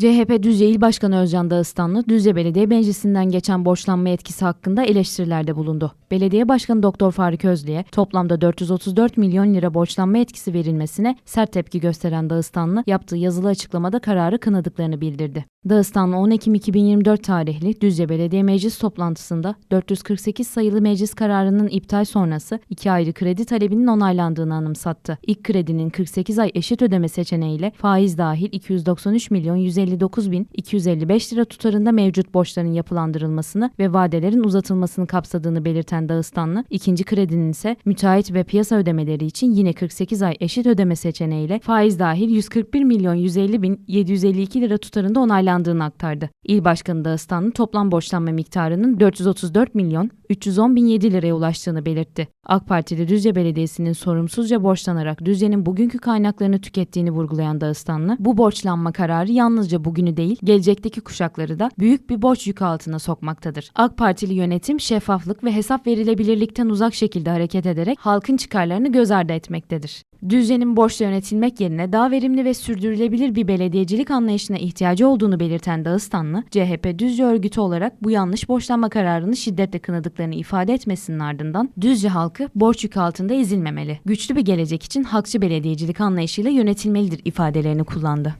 CHP Düzce İl Başkanı Özcan Dağıstanlı, Düzce Belediye Meclisi'nden geçen borçlanma etkisi hakkında eleştirilerde bulundu. Belediye Başkanı Doktor Faruk Özlü'ye toplamda 434 milyon lira borçlanma etkisi verilmesine sert tepki gösteren Dağıstanlı, yaptığı yazılı açıklamada kararı kınadıklarını bildirdi. Dağıstanlı 10 Ekim 2024 tarihli Düzce Belediye Meclis toplantısında 448 sayılı meclis kararının iptal sonrası iki ayrı kredi talebinin onaylandığını anımsattı. İlk kredinin 48 ay eşit ödeme seçeneğiyle faiz dahil 293 milyon 150 159.255 lira tutarında mevcut borçların yapılandırılmasını ve vadelerin uzatılmasını kapsadığını belirten Dağıstanlı, ikinci kredinin ise müteahhit ve piyasa ödemeleri için yine 48 ay eşit ödeme seçeneğiyle faiz dahil 141 milyon 150 bin 752 lira tutarında onaylandığını aktardı. İl Başkanı Dağıstanlı toplam borçlanma miktarının 434 milyon 310 bin 7 liraya ulaştığını belirtti. AK Partili Düzce Belediyesi'nin sorumsuzca borçlanarak Düzce'nin bugünkü kaynaklarını tükettiğini vurgulayan Dağıstanlı, bu borçlanma kararı yalnızca bugünü değil, gelecekteki kuşakları da büyük bir borç yükü altına sokmaktadır. AK Partili yönetim şeffaflık ve hesap verilebilirlikten uzak şekilde hareket ederek halkın çıkarlarını göz ardı etmektedir. Düzce'nin borçla yönetilmek yerine daha verimli ve sürdürülebilir bir belediyecilik anlayışına ihtiyacı olduğunu belirten Dağıstanlı, CHP Düzce örgütü olarak bu yanlış borçlanma kararını şiddetle kınadıklarını ifade etmesinin ardından Düzce halkı borç yükü altında ezilmemeli. Güçlü bir gelecek için halkçı belediyecilik anlayışıyla yönetilmelidir ifadelerini kullandı.